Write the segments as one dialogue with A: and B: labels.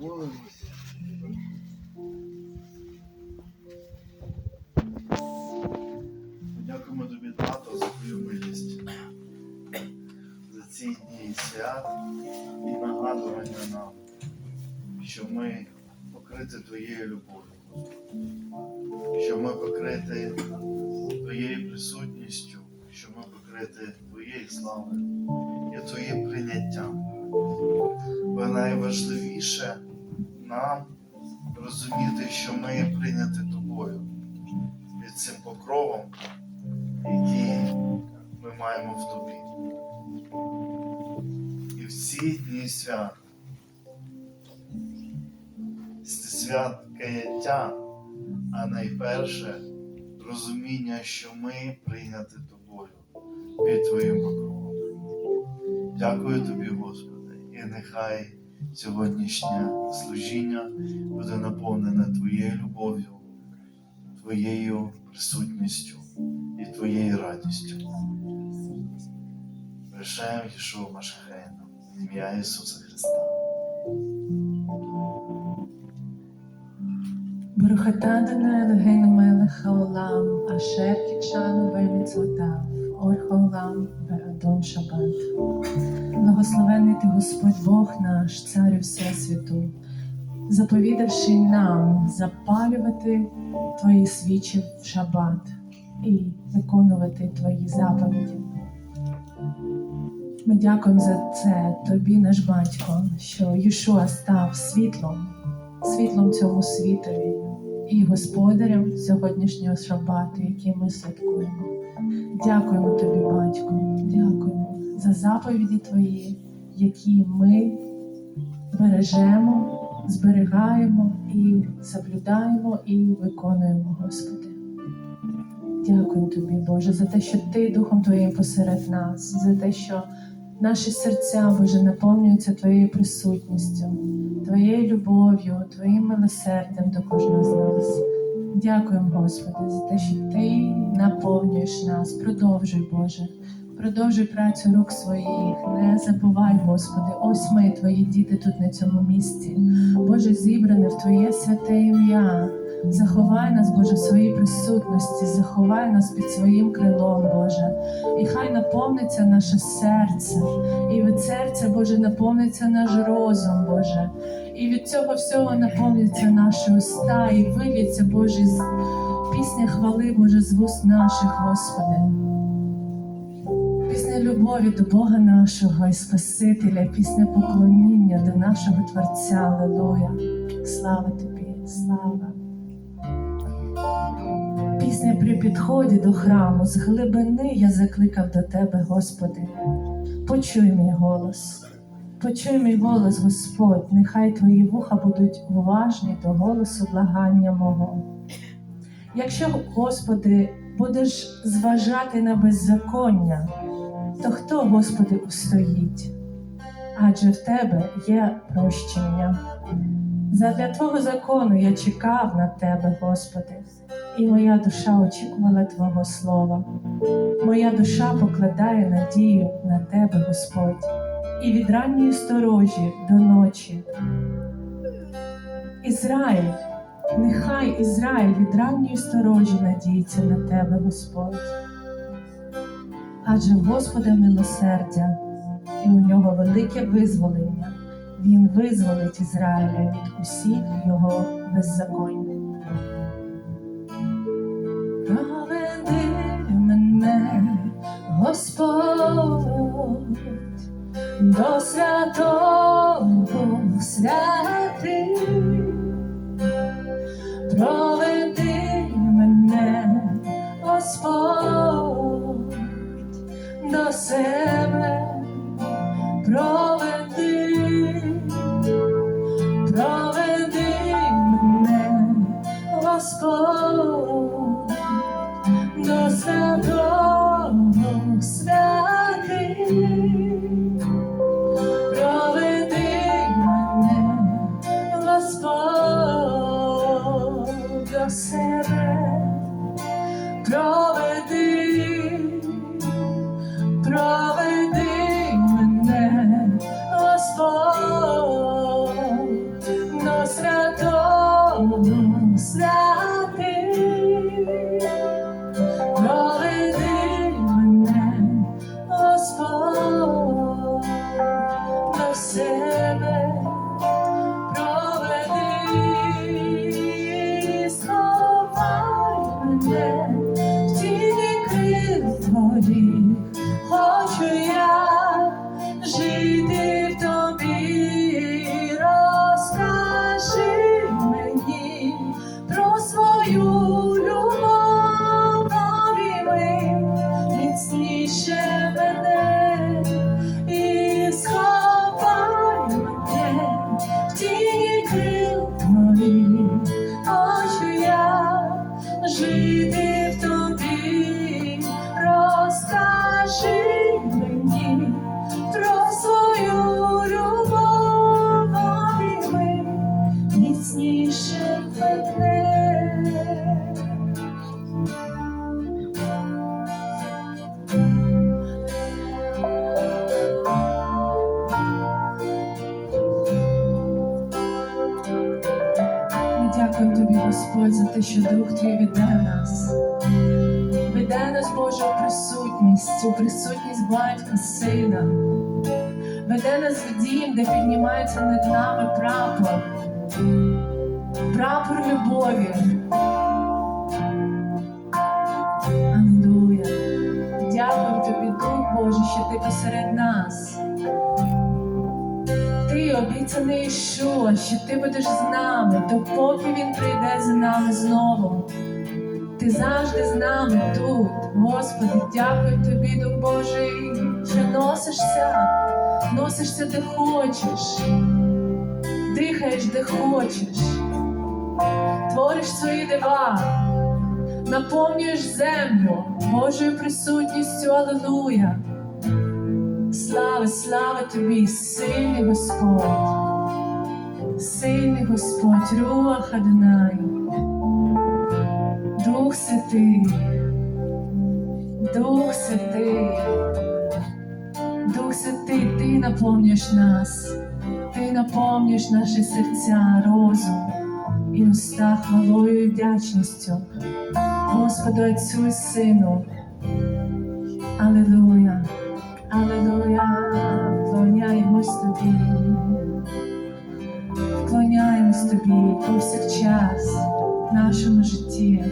A: молимось. Дякуємо тобі, тато, за твою милість, за ці дні свят і нагадування нам, що ми покриті твоєю любов'ю, що ми покриті твоєю присутністю, що ми покриті твоєю славою і твоїм прийняттям. Бо найважливіше нам розуміти, що ми прийняті тобою під цим покровом, який ми маємо в тобі. І всі дні свят, свят каяття, а найперше розуміння, що ми прийняті тобою під твоїм покровом. Дякую тобі, Господи, і нехай сьогоднішнє служіння буде наповнене Твоєю любов'ю, Твоєю присутністю і Твоєю радістю. Решаємо Єшуа Машхейна в ім'я Ісуса Христа.
B: Барухатана на Елогейну Мелеха Олам, Ашер Кічану Вельміцвотав. Орхолам Верадон Шабат. Благословений ти Господь Бог наш, Царю Всесвіту, заповідавши нам запалювати твої свічі в шабат і виконувати твої заповіді. Ми дякуємо за це тобі, наш батько, що Юшуа став світлом, світлом цьому світові і господарем сьогоднішнього шабату, який ми святкуємо. Дякуємо тобі, батько, дякуємо за заповіді твої, які ми бережемо, зберігаємо і соблюдаємо і виконуємо, Господи. Дякуємо тобі, Боже, за те, що ти Духом Твоїм посеред нас, за те, що наші серця, Боже, наповнюються Твоєю присутністю, Твоєю любов'ю, Твоїм милосердям до кожного з нас. Дякуємо, Господи, за те, що Ти наповнюєш нас. Продовжуй, Боже. Продовжуй працю рук своїх, не забувай, Господи, ось ми, Твої діти тут на цьому місці. Боже, зібране в Твоє святе ім'я. Заховай нас, Боже, в своїй присутності, заховай нас під своїм крилом, Боже. І хай наповниться наше серце, і від серця, Боже, наповниться наш розум, Боже. І від цього всього наповниться наші уста, і виліться, Боже, з пісня хвали, Боже, з вуст наших, Господи. Пісня любові до Бога нашого і Спасителя, пісня поклоніння до нашого Творця. Аллилуйя. Слава тобі, слава. Пісня при підході до храму з глибини я закликав до тебе, Господи. Почуй мій голос. Почуй мій голос, Господь, нехай твої вуха будуть уважні до голосу благання мого. Якщо, Господи, будеш зважати на беззаконня, то хто, Господи, устоїть? Адже в Тебе є прощення. Задля Твого закону я чекав на Тебе, Господи, і моя душа очікувала Твого Слова. Моя душа покладає надію на Тебе, Господь, і від ранньої сторожі до ночі. Ізраїль, нехай Ізраїль від ранньої сторожі надіється на Тебе, Господь. Адже Господа милосердя, і у нього велике визволення. Він визволить Ізраїля від усіх його беззаконь. Проведи мене, Господь, до святого святих. Крил твоїх, Господь, за те, що Дух Твій веде нас. Веде нас Божа присутність, у присутність батька, сина. Веде нас в дім, де піднімається над нами прапор. Прапор любові. Аллилуйя. Дякую тобі, Дух Божий, що ти посеред нас. Ти обіцяний Ішуа, що ти будеш з нами, допоки він прийде за нами знову. Ти завжди з нами тут, Господи, дякую тобі, Дух Божий, що носишся, носишся де хочеш, дихаєш де хочеш, твориш свої дива, наповнюєш землю Божою присутністю, Аллилуйя. Слава, слава тобі, сильний Господь, сильний Господь, Руах Адонаю, Дух Святий, Дух Святий, Дух Святий, Ти наповнюєш нас, Ти наповнюєш наші серця, розум і уста хвалою і вдячністю. Господу Отцю і Сину. Аллилуйя. Аллилуйя, вклоняємось тобі, вклоняємось тобі повсякчас в нашому житті.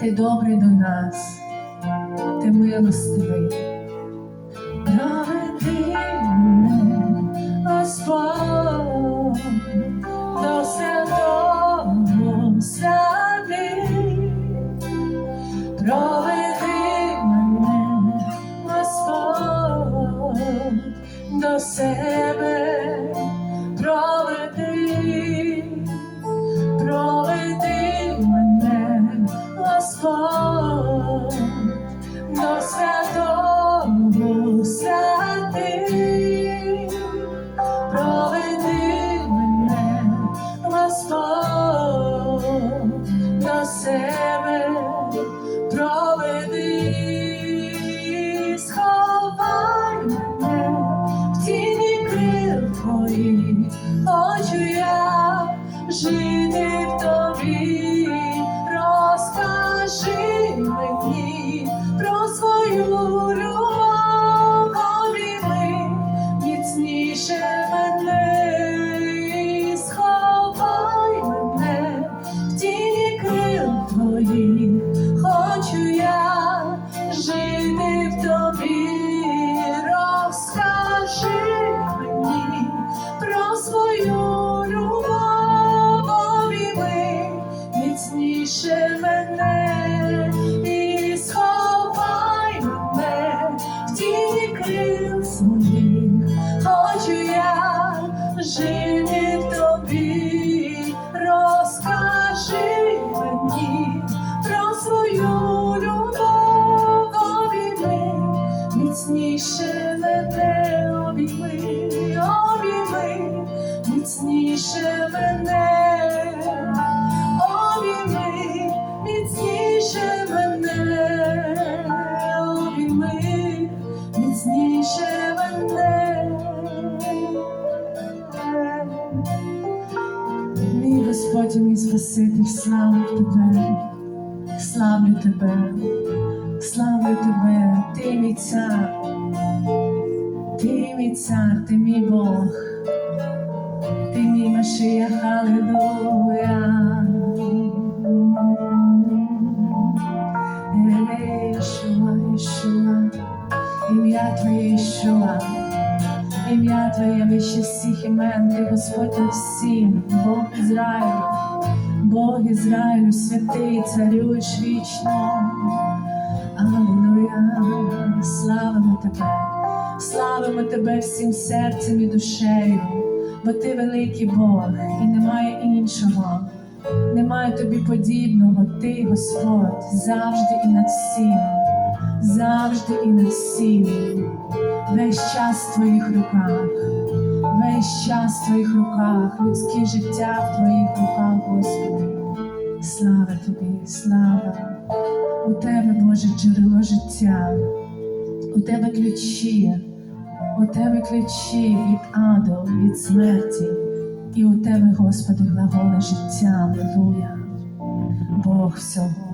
B: Ти добрий до нас, ти милостивий. draw міцніше мене, обійми, обійми міцніше мене, міцніше мене. Мій Господь, мій Спаситель, славлю тебе, славлю тебе, славлю тебе, ти мій цар, Ти мій цар, ти мій Бог, ти мій Машия, Халилуя. Ім'я Твоє Ішуа, ім'я Твоє вище всіх імен, Ти Господь всім, Бог Ізраїлю, Бог Ізраїлю, святий, царюєш вічно. Аллилуйя, славимо Тебе, славимо Тебе всім серцем і душею, бо Ти великий Бог і немає іншого, немає тобі подібного, Ти, Господь, завжди і над всім, завжди і над всім, весь час в Твоїх руках, весь час в Твоїх руках, людське життя в Твоїх руках, Господи. Слава Тобі, слава. У тебе, Боже, джерело життя, у тебе ключі, у тебе ключі від аду, від смерті, і у тебе, Господи, глаголи життя, Аллилуйя. Бог всього,